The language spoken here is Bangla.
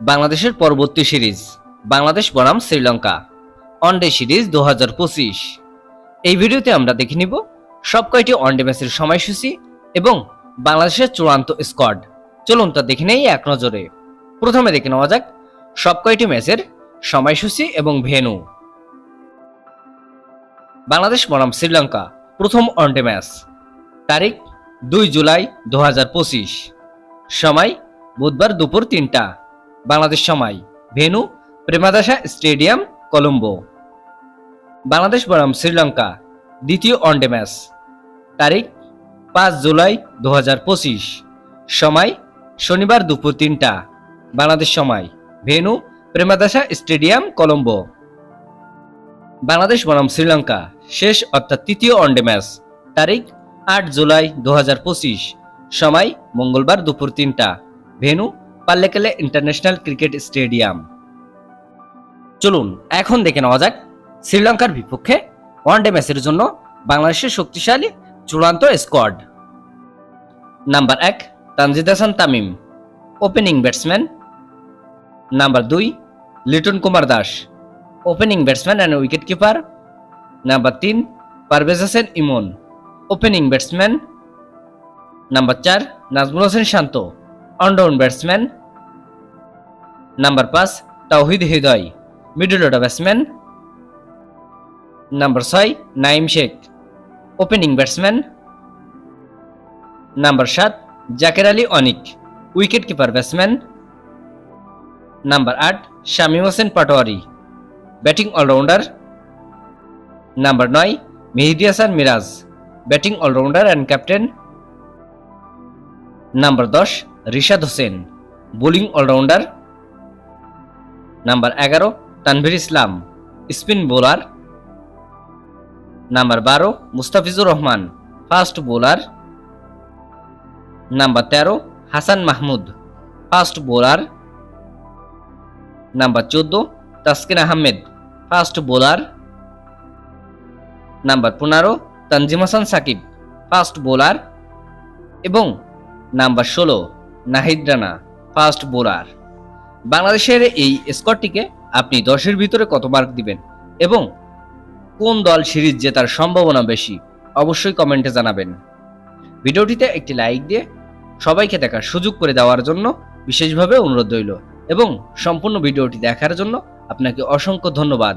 বাংলাদেশের পরবর্তী সিরিজ, বাংলাদেশ বনাম শ্রীলঙ্কা ওয়ানডে সিরিজ দু হাজার পঁচিশ। এই ভিডিওতে আমরা দেখে নিব সব কয়টি ওয়ানডে ম্যাচের সময়সূচি এবং বাংলাদেশের চূড়ান্ত স্কোয়াড চলুন তা দেখে নেই এক নজরে। প্রথমে দেখে নেওয়া যাক সব কয়টি ম্যাচের সময়সূচি এবং ভেন্যু। বাংলাদেশ বনাম শ্রীলঙ্কা, প্রথম ওয়ানডে ম্যাচ। তারিখ দুই জুলাই দু হাজার পঁচিশ। সময় বুধবার দুপুর তিনটা। বাংলাদেশ সময়, ভেনু, প্রেমাদাসা স্টেডিয়াম, কলম্বো। বাংলাদেশ বনাম, শ্রীলঙ্কা, দ্বিতীয় ওয়ানডে ম্যাচ তারিখ, পাঁচ জুলাই দু সময়, শনিবার দুপুর তিনটা। বাংলাদেশ সময়, ভেনু, প্রেমাদাসা স্টেডিয়াম, কলম্বো। বাংলাদেশ বনাম, শ্রীলঙ্কা, শেষ অর্থাৎ তৃতীয় ওয়ানডে ম্যাচ তারিখ, আট জুলাই দু হাজার পঁচিশ। সময়, মঙ্গলবার দুপুর তিনটা। Venue Pallekele international cricket stadium চলুন, এখন দেখে নেওয়া যাক শ্রীলঙ্কার বিপক্ষে ওয়ানডে ম্যাচের জন্য বাংলাদেশের শক্তিশালী চূড়ান্ত স্কোয়াড নাম্বার এক, Tanzid Hasan Tamim opening batsman number দুই, Liton Kumar Das opening batsman and wicket keeper number তিন, Parvez Hossain Emon opening batsman number চার, Najmul Hossain Shanto allround batsman number পাঁচ Towhid Hridoy middle order batsman number ছয় Naim Sheikh opening batsman number সাত Jaker Ali Anik wicket keeper batsman number আট Shamim Hossain Patwari batting allrounder number নয় Mehidy Hasan Miraz batting allrounder and captain number দশ Rishad Hossain, bowling allrounder. Number এগারো, Tanvir Islam, spin bowler. Number বারো, Mustafizur Rahman, fast bowler. Number তেরো, Hasan Mahmud, fast bowler. Number চোদ্দ, Taskin Ahmed, fast bowler. Number পনেরো, তানজিম হাসান সাকিব, ফাস্ট বোলার। এবং নাম্বার ষোলো নাহিদ রানা ফাস্ট বোলার। বাংলাদেশের এই স্কোরটিকে আপনি দশের ভিতরে কত মার্ক দিবেন এবং কোন দল সিরিজ জেতার সম্ভাবনা বেশি, অবশ্যই কমেন্টে জানাবেন। ভিডিওটিতে একটি লাইক দিয়ে সবাইকে দেখার সুযোগ করে দেওয়ার জন্য বিশেষভাবে অনুরোধ রইল এবং সম্পূর্ণ ভিডিওটি দেখার জন্য আপনাকে অসংখ্য ধন্যবাদ।